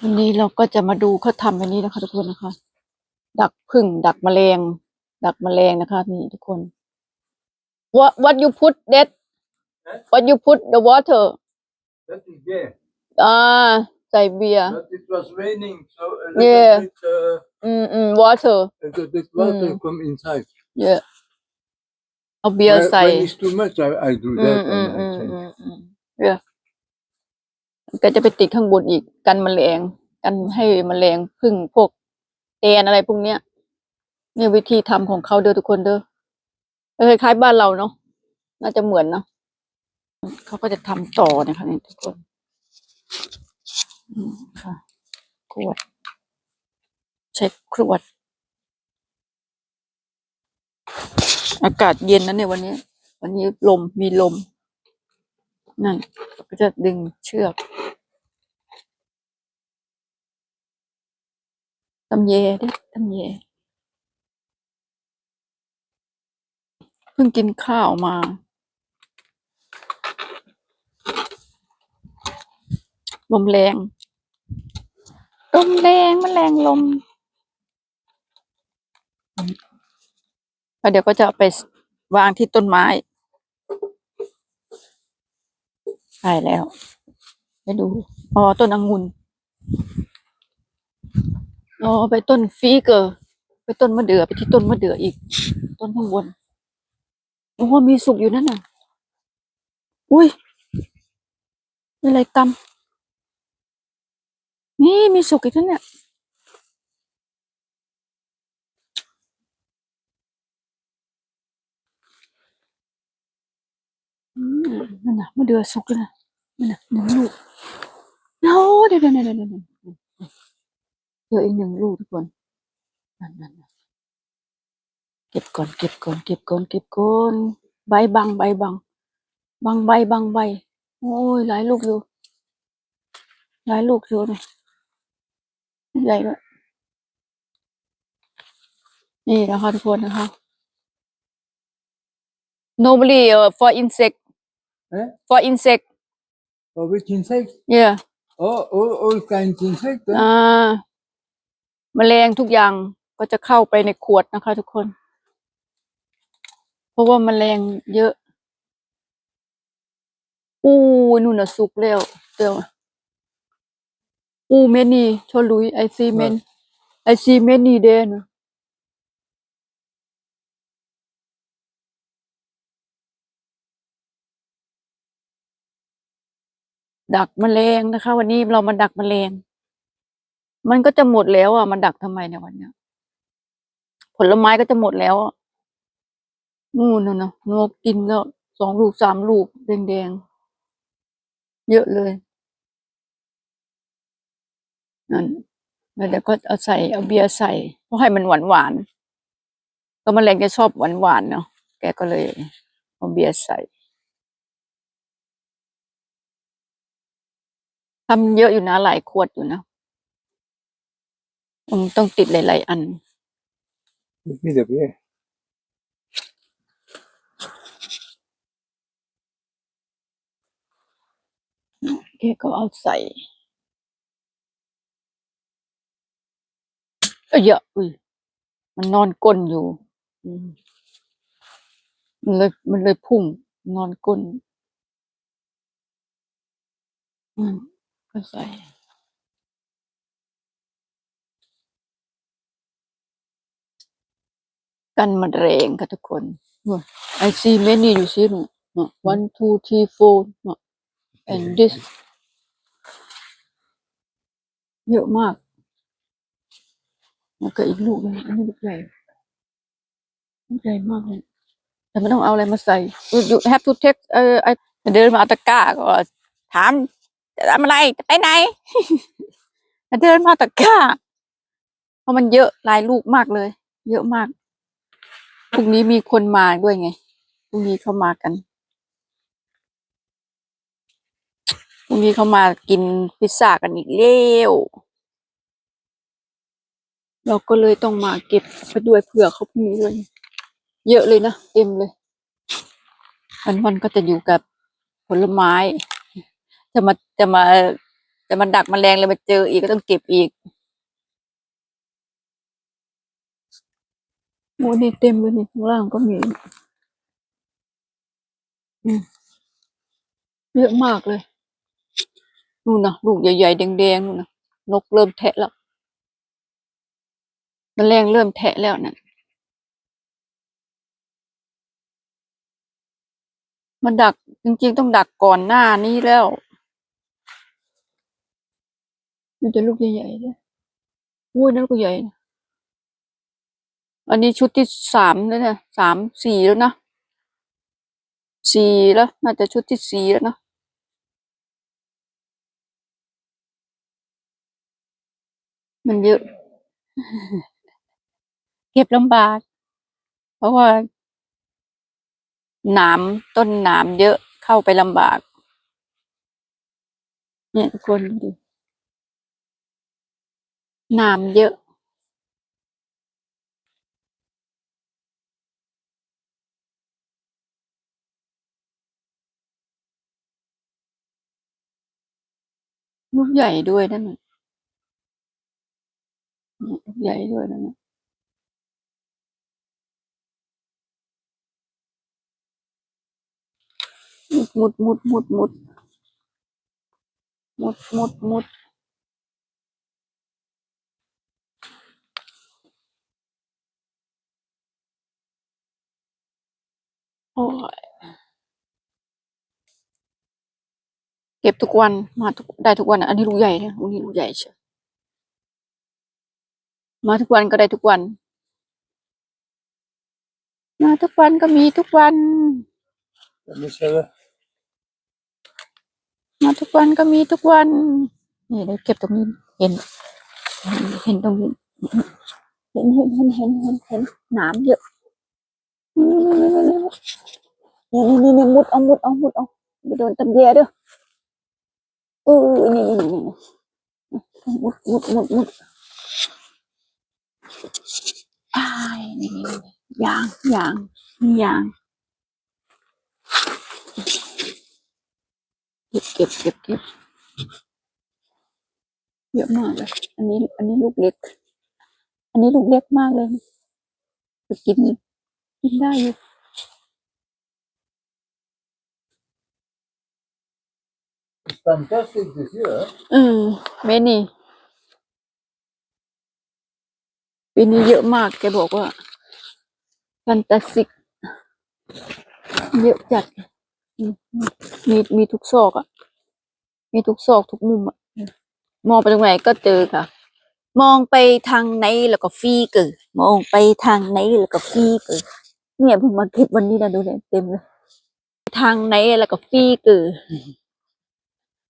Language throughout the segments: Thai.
วันนี้เราก็จะมาดูเขาทำอันนี้นะคะทุกคนนะคะ ดักผึ่งดักแมลง ดักแมลงนะคะนี่ทุกคน what what you put that what you put the water That is there. อ่าใส่เบียร์ But it was raining, so a little Yeah. bit, uh, อืมอืม water a little bit water Mm. come inside. เยอะเอาเบียร์ When- ใส่ When it's too much, I, I do อืม that. อืม and อื I ม change. อืมอืมเยอะ ก็จะไปติดข้างบนอีกกันแมลงกันให้แมลงพึ่งพวกแตนอะไรพวกเนี้ยเนี่ยวิธีทำของเขาเด้อทุกคนเด้อเออคล้ายบ้านเราเนาะน่าจะเหมือนเนาะเขาก็จะทำต่อนะคะเนี่ยทุกคนค่ะขวดเช็คขวด อากาศเย็นนะเนี่ยวันนี้ วันนี้ลมมีลม นั่นก็จะดึงเชือกตำเยดิตำเยเพิ่งกินข้าวมา ลมแรง ลมแรงมันแรงลมแล้วเดี๋ยวก็จะไปวางที่ต้นไม้ ใช่แล้ว ไปดู อ๋อ ต้นองุ่นอ๋อ ไปต้นฟีเกอร์ ไปต้นมะเดื่อ ไปที่ต้นมะเดื่ออีก ต้นข้างบน โอ้มีสุกอยู่นั่นน่ะ อุ้ยมีอะไรตำนี่มีสุกอีกนั่นเนี่ย นั่นน่ะมะเดือสุกแล้วนะนั่นน่ะหนึ่งลูกโอ้เดี๋ยวเดี๋ยวเดี๋ยวเดี๋ยวเดี๋ยวเดี๋ยวอีกหนึ่งลูกทุกคนนั่นนั่นเก็บก่อนเก็บก่อนเก็บก่อนเก็บก่อนใบบังใบบังบังใบบังใบ โอ้ยหลายลูกอยู่หลายลูกอยู่เนี่ยใหญ่ด้วยนี่นะคะทุกคนนะคะ normally uh, for insect Eh? for insect For which insect? yeah Oh, all, all kinds of insect. Huh? อ่าแมลงทุกอย่างก็จะเข้าไปในขวดนะคะทุกคน เพราะว่าแมลงเยอะอู้นู่นน่ะสุกแล้วเดี๋ยวอู้เมนี่ชอลุยไอซีเมนไอซีเมนี่เดน ดักมแมลงนะคะ วันนี้เรามาดักมแมลง มันก็จะหมดแล้วอะมันดักทำไมเนี่ยวันเนี้ย ผลไม้ก็จะหมดแล้วอะนู่นน่ะนะนกกินแล้วสองลูกสามลูกแดงๆเยอะเลยนั่นแล้วเดี๋ยวก็เอาใส่เอาเบียร์ใส่เพราะให้มันหวานหวานก็มแมลงจะชอบหวานหวานๆเนาะแกก็เลยเอาเบียร์ใส่ ทำเยอะอยู่นะ หลายขวดอยู่นะต้องต้องติดหลายๆอัน Give me the beer. แกก็เอาใส่เอ้ยอะอุ้ยมันนอนก้นอยู่อืมมันเลยมันเลยพุ่งนอนก้นอืม ก็ใส่กันมะเร็งค่ะทุกคนไอซีเมนี่อยู่ซิหนูเนาะ one two three four เนาะ and this เยอะมาก แล้วก็อีกลูกหนึงอันนี้ลูกใหญ่ลูกใหญ่มากเลย แต่ไม่ต้องเอาอะไรมาใส่ you you have to take เออไอเดินมาเอาตะกร้าก็ถาม จะทำอะไรจะไปไหน มาเดินมาตะกร้าเพราะมันเยอะหลายลูกมากเลย เยอะมากพรุ่งนี้มีคนมาด้วยไงพรุ่งนี้เขามากันพรุ่งนี้เขามากินพิซซ่ากันอีกแล้วเราก็เลยต้องมาเก็บไปด้วยเผื่อเขาพรุ่งนี้ด้วยเยอะเลยนะเต็มเลยวันวันก็จะอยู่กับผลไม้ จะมาจะมาแต่มันดักแมลงเลยมาเจออีกก็ต้องเก็บอีกโอ้นี่เต็มเลยนี่ข้างล่างก็มีอืมเยอะมากเลยนู่นนะลูกใหญ่ๆแดงๆนู่นนะนกเริ่มแทะแล้วแมลงเริ่มแทะแล้วน่ะมันดักจริงๆต้องดักก่อนหน้านี้แล้ว มันจะลูกใหญ่ๆเลยอุ้ยนั่นลูกใหญ่นะอันนี้ชุดที่สามแล้วเนี่ยสามสี่แล้วนะสี่แล้ว น่าจะชุดที่สี่แล้วนะมันเยอะ เก็บลำบาก เพราะว่าหนามต้นหนามเยอะเข้าไปลำบาก เนี่ยทุกคนดูดิ นามเยอะลูกใหญ่ด้วยนั่นลูกใหญ่ด้วยนั่นน่ะมุดมุดมุดมุดมุดมุดมุดโอ้ย เก็บทุกวันมาทุกได้ทุกวันอะอันนี้ลูกใหญ่เนี่ยลูกนี้ลูกใหญ่เชียวมาทุกวันก็ได้ทุกวัน มาทุกวันก็มีทุกวันไม่ใช่ว่ามาทุกวันก็มีทุกวันนี่เดี๋ยวเก็บตรงนี้เห็น เห็นตรงนี้เห็นเห็นเห็นเห็นเห็นเห็นหนามเยอะ นี่นี่นี่มุดเอามุดเอามุดเอาไปโดนตำแยเด้อเออนี่นี่นี่นี่มุดมุดมุดมุดไอ้ยนี่ยางยางนี่ยางเก็บเก็บเก็บเก็บเยอะมากเลย อันนี้ อันนี้ลูกเล็ก อันนี้ลูกเล็กมากเลยจะกิน กินได้อยู่ fantastic this year อืมเมนี่ปีนี้เยอะมากแกบอกว่าแฟนตาซิกเยอะจัดอืมมีมีทุกซอกอะมีทุกซอกทุกมุมอะมองไปตรงไหนก็เจอค่ะ มองไปทางไหนแล้วก็ฟีเกิดมองไปทางไหนแล้วก็ฟีเกิดเนี่ยเพิ่งมาเก็บวันนี้นะดูเนี่ยเต็มเลย ทางไหนแล้วก็ฟีเกิด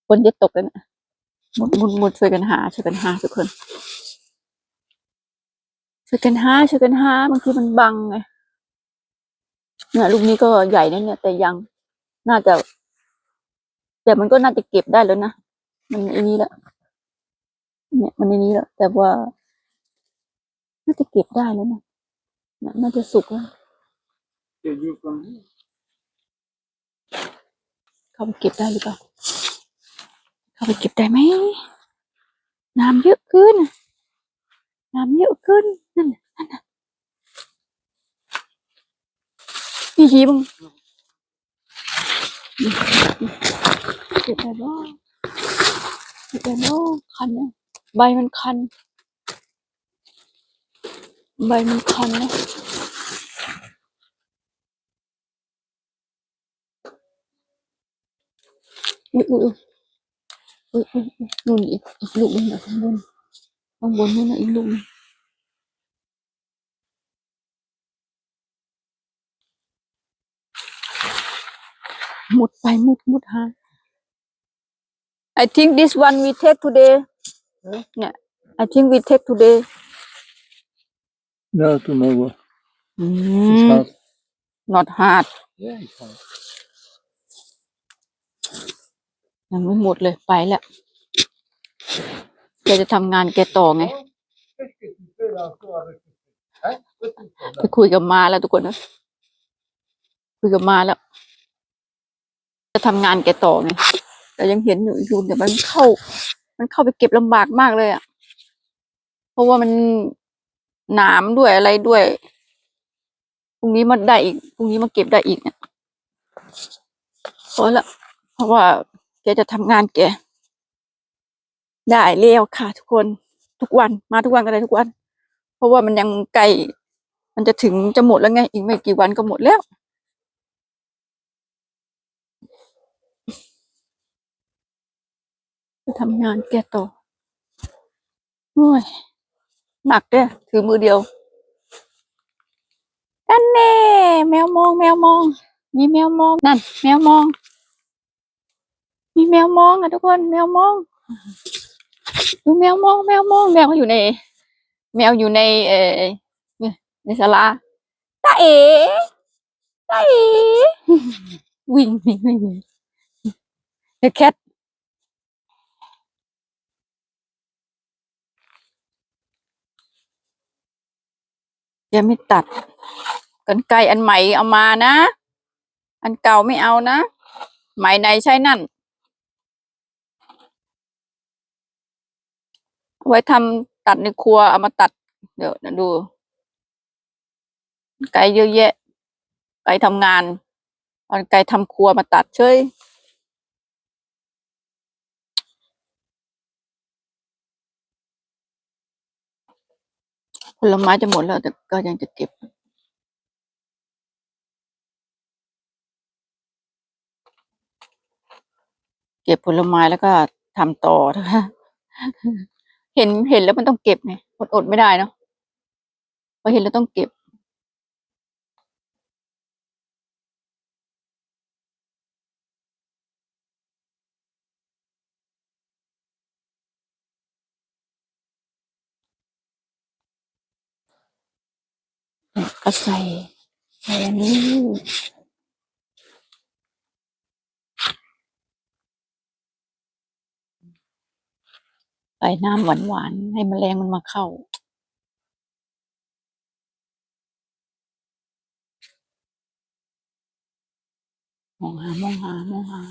ฝนจะตกแล้วนะมุดมุดมุดช่วยกันหา ช่วยกันหาทุกคน ช่วยกันหา ช่วยกันหาบางทีมันบังไงเนี่ยลูกนี้ก็ใหญ่นะเนี่ยแต่ยังน่าจะ แต่มันก็น่าจะเก็บได้แล้วนะมันไอ้นี้แล้วเนี่ยมันไอ้นี้แล้วแต่ว่า น่าจะเก็บได้แล้วนะน่าน่าจะสุกแล้ว Can you come here? เข้าไปเก็บได้หรือเปล่า เข้าไปเก็บได้ไหมน้ำเยอะขึ้น น้ำเยอะขึ้น นั่นนั่นน่ะพี่ชี้มึงเก็บได้บ้างเก็บได้บ้างคันเลยใบมันคัน ใบมันคันนะอุ้ยอุ้ย อุ้ยอุ้ยอุ้ยนู่นอีกอีกลูกหนึงอ่ะข้างบนข้างบนนู่นน่ะอีกลูกหนึงมุดไปมุดมุดหา I think this one we take today เนี่ย I think we take today No, tomorrow. อื It's ม hard. not hard Yeah, it's hard. ยังไม่หมดเลยไปแล้วแกจะทำงานแกต่อไง ไปคุยกับมาแล้วทุกคนนะคุยกับมาแล้ว จะทำงานแกต่อไงแต่ยังเห็นอยู่อีกรูนแต่มันเข้า มันเข้าไปเก็บลำบากมากเลยอะ เพราะว่ามันหนามด้วยอะไรด้วยพรุ่งนี้มาได้อีกพรุ่งนี้มาเก็บได้อีกเนี่ยพอละเพราะว่า จะทำงานแกได้แล้วค่ะ ทุกคนทุกวันมาทุกวันก็ได้ทุกวัน เพราะว่ามันยังใกลมันจะถึงจะหมดแล้วไง อีกไม่กี่วันก็หมดแล้ว จะทำงานแกต่อโอ้ยหนักเด้ถือมือเดียวกันแน่แมวมอง แมวมอง มีแมวมองนั่น แมวมอง มีแมวมองอะทุกคน แมวมองดูแมวมอง แมวมอง แมวเขาอยู่ใน แมวอยู่ใน เออเนี่ยในศาลาตาเอ๋ตาเอ๋วิ่งวิ่งวิ่งเดอะแคทยังไม่ตัดกันไกรอันใหม่เอามานะ อันเก่าไม่เอานะ ใหม่ไหนใช้นั่น เอา ไว้ทำตัดในครัวเอามาตัด เดี๋ยวนะดู ไกลเยอะแยะ ไกลทำงานเอาไกลทำครัวมาตัดเฉยผลไม้จะหมดแล้วแต่ก็ยังจะเก็บเก็บผลไม้แล้วก็ทำต่อนะคะ เห็นเห็นแล้วมันต้องเก็บไงอดอดไม่ได้เนาะพอเห็นแล้วต้องเก็บ ก็ใส่ใส่อันนี้ ใส่น้ำหวานๆให้แมลงมันมาเข้า มองหามองหามองหา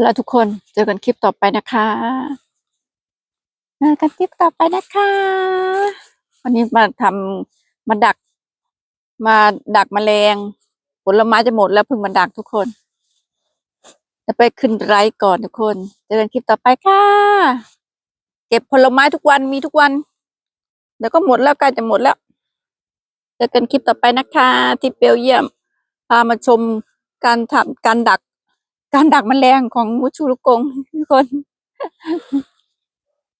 แล้วทุกคนเจอกันคลิปต่อไปนะคะเจอกันคลิปต่อไปนะคะ วันนี้มาทำมาดัก มาดักแมลง ลไม้จะหมดแล้วพิ่งมาดักทุกคน จะไปขึ้นไลฟ์ก่อนทุกคน เจอกันคลิปต่อไปค่ะ เก็บผลไม้ทุกวันมีทุกวันเดี๋ยวก็หมดแล้วใกล้จะหมดแล้ว เจอกันคลิปต่อไปนะคะ ที่เบลเยี่ยม พามาชมการทำการดัก การดักแมลงของมูชูลูกกงทุกคน